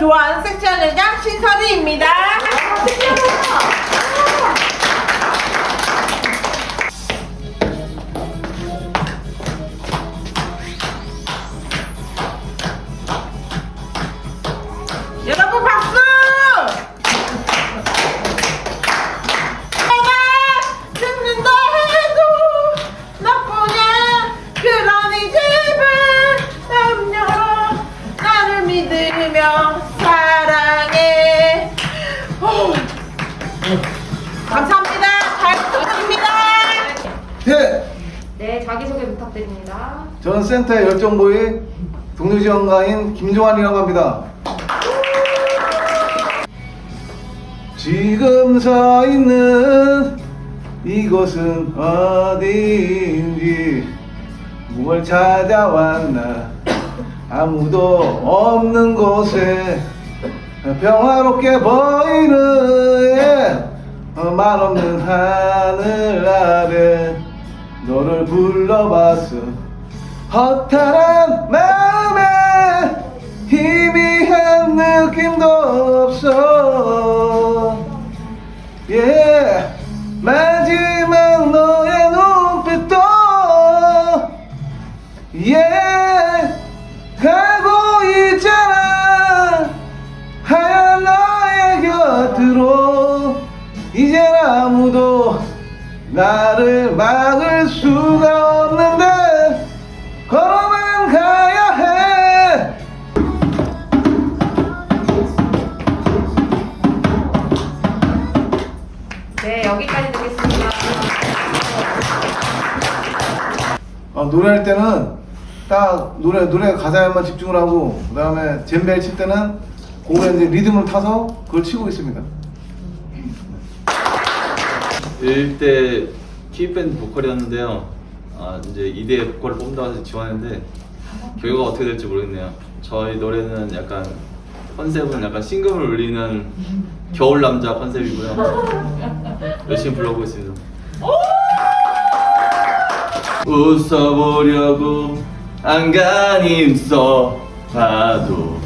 좋아하는 섹시한 여장 신선희입니다. 여러분 박수! 내가 죽는다 해도 나쁘냐 그런 이 집은 남녀 나를 믿으며 자기소개 부탁드립니다. 저는 센터의 열정보이 동료지원가인 김종환이라고 합니다. 지금 서 있는 이곳은 어디인지 뭘 찾아왔나 아무도 없는 곳에 평화롭게 보이는 예, 어, 말없는 하늘 아래 너를 불러봤어 허탈한 마음에 희미한 느낌도 없어 어, 노래할 때는 딱 노래 노래 가사에만 집중을 하고 그 다음에 젬베를 칠 때는 곡에 이제 리듬을 타서 그걸 치고 있습니다. 1대 키밴드 보컬이었는데요. 아, 이제 2대 보컬을 뽑는다고 해서 지원했는데 결과가 어떻게 될지 모르겠네요. 저희 노래는 약간 컨셉은 약간 신금을 울리는 겨울 남자 컨셉이고요. 열심히 불러보겠습니다. 웃어보려고 안간힘 써봐도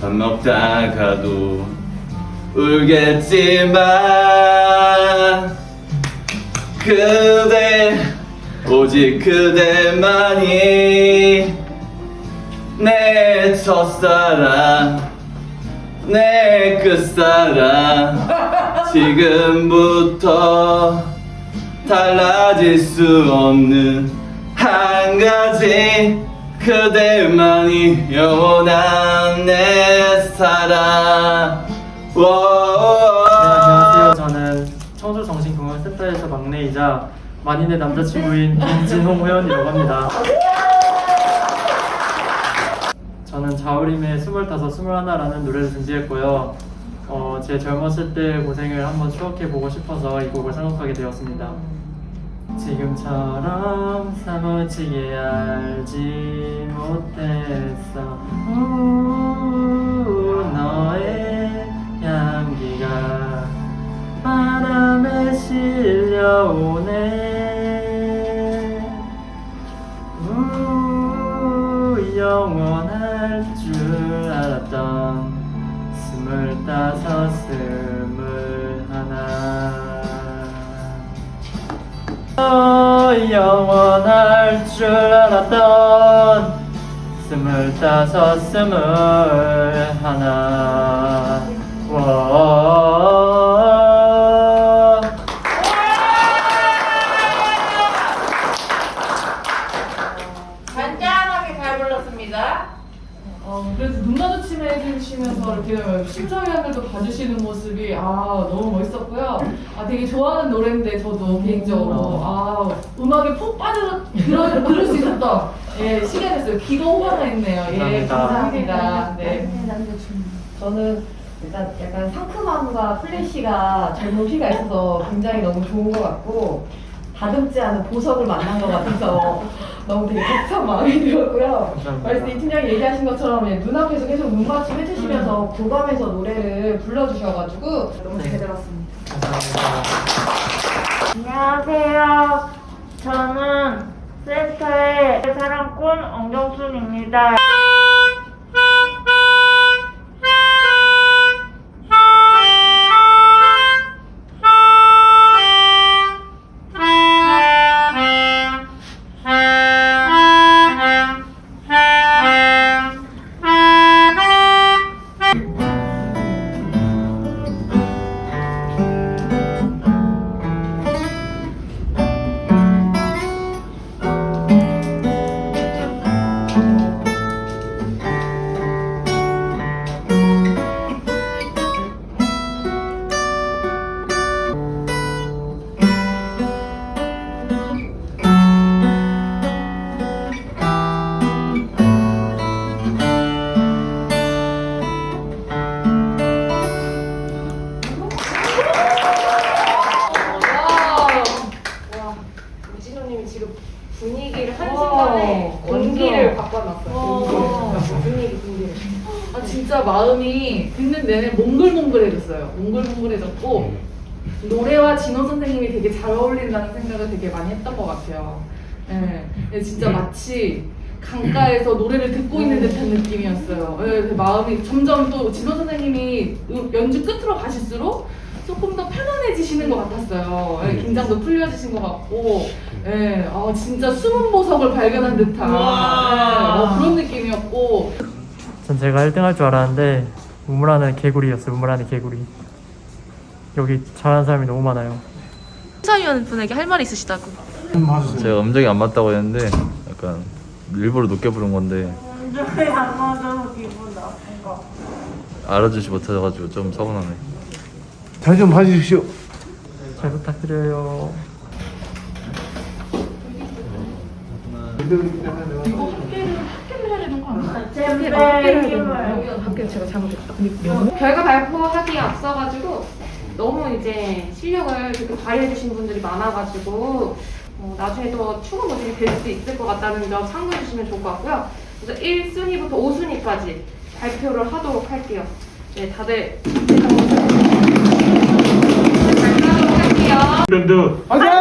밥 먹다가도 울겠지만 그대 오직 그대만이 내 첫사랑 내 끝사랑. 지금부터 달라질 수 없는 한 가지 그대만이 영원한 내 사랑 네, 안녕하세요. 저는 청소정신건강센터에서 막내이자 만인의 남자친구인 김진홍 회원이라고 합니다. 저는 자우림의 스물다섯, 스물하나라는 노래를 준비했고요. 어, 제 젊었을 때 고생을 한번 추억해 보고 싶어서 이 곡을 선곡하게 되었습니다. 지금처럼 사무치게 알지 못했어. 우, 너의 향기가 바람에 실려오네 영원할 줄 알았던 스물다섯 스물하나 이렇게 심사위원들도 봐주시는 모습이 아 너무 멋있었고요. 아 되게 좋아하는 노래인데 저도 개인적으로 아 음악에 푹 빠져 들어 들을 수 있었던 예 시간이었어요. 귀가 호강가 있네요. 예 감사합니다. 감사합니다. 네. 저는 일단 약간 상큼함과 플래시가 젊은이가 있어서 굉장히 너무 좋은 것 같고 다듬지 않은 보석을 만난 것 같아서 너무 되게 벅찬 마음이 들었고요. 감사합니다. 말씀 이 팀장이 얘기하신 것처럼 예, 눈앞에서 계속 눈맞춤 해주시면서 교감해서 노래를 불러주셔가지고 너무 잘 들었습니다. 감사합니다. 안녕하세요. 저는 센터의 사랑꾼 엉정순입니다. 분위기를 어, 한순간에 공기를 완전. 바꿔놨어요. 어. 공기를. 분위기 분위기를. 아 진짜 마음이 듣는 내내 몽글몽글해졌어요. 몽글몽글해졌고 노래와 진호 선생님이 되게 잘 어울린다는 생각을 되게 많이 했던 것 같아요. 예, 진짜 마치 강가에서 노래를 듣고 있는 듯한 느낌이었어요. 예, 그 마음이 점점 또 진호 선생님이 음- 연주 끝으로 가실수록 조금 더 편안해지시는 것 같았어요. 예, 긴장도 풀려지신 것 같고, 예, 아, 진짜 숨은 보석을 발견한 듯한 예, 어, 그런 느낌이었고, 전 제가 1등 할 줄 알았는데 우물 안에 개구리였어요. 우물 안에 개구리. 여기 잘하는 사람이 너무 많아요. 심사위원 분에게 할말 있으시다고. 제가 음정이 안 맞다고 했는데 약간 일부러 높게 부른 건데 저희 안 맞아서 기분 나쁜 거. 알아주지 못해가지고 좀 서운하네. 잘 좀 봐주십시오. 잘 부탁드려요. 결과 발표하기에 앞서가지고 너무 이제 실력을 이렇게 발휘해주신 분들이 많아가지고 어, 나중에 더 추가 모집이 될 수도 있을 것 같다는 점 참고해 주시면 좋을 것 같고요. 그래서 1순위부터 5순위까지 발표를 하도록 할게요. 네, 다들 할게요. 화이팅!